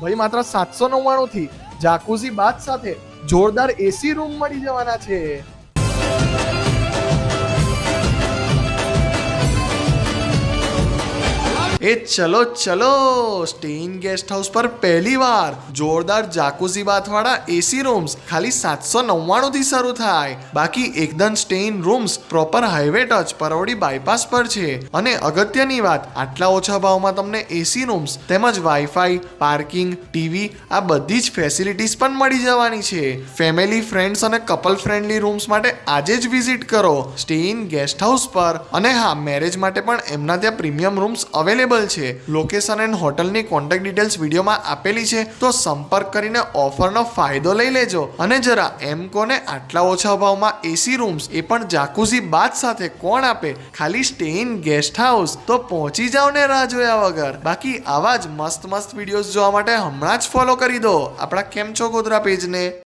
ભાઈ માત્ર સાતસો નવ્વાણું થી જાકુઝી બાદ સાથે જોરદાર એસી રૂમ મળી જવાના છે. એ ચલો ચલો. સ્ટેઇન ગેસ્ટ હાઉસ પર પહેલી વાર જોરદાર જાકુઝી બાથવાળા એસી રૂમ્સ ખાલી સાતસો નવ્વાણું થી શરૂ થાય. બાકી એકદમ Stein rooms proper highway touch પરવડી બાયપાસ પર છે. અને અગત્યની વાત, આટલા ઓછા ભાવમાં તમને એસી રૂમ્સ તેમજ વાઈફાઈ પાર્કિંગ ટીવી આ બધી જ ફેસિલિટીઝ પણ મળી જવાની છે. ફેમિલી ફ્રેન્ડ્સ અને કપલ ફ્રેન્ડલી રૂમ્સ માટે આજે જ વિઝિટ કરો સ્ટેઇન ગેસ્ટ હાઉસ પર. અને હા મેરેજ માટે પણ એમના ત્યાં પ્રીમિયમ રૂમ્સ અવેલેબલ છે. લોકેશન એન્ડ હોટલની કોન્ટેક્ટ ડિટેલ્સ વિડીયોમાં આપેલી છે. તો સંપર્ક કરીને ઓફરનો ફાયદો લઈ લેજો. અને જરા એમ કોને આટલા ઓછા ભાવમાં એસી રૂમ્સ એ પણ જાકુઝી બાદ સાથે કોણ આપે? ખાલી સ્ટે ઇન ગેસ્ટ હાઉસ તો પહોંચી જાવ ને રાહ જોયા વગર. બાકી આવા જ મસ્ત મસ્ત વિડીયોઝ જોવા માટે હમણાં જ ફોલો કરી દો. આપણા કેમ છો ગોધરા પેજને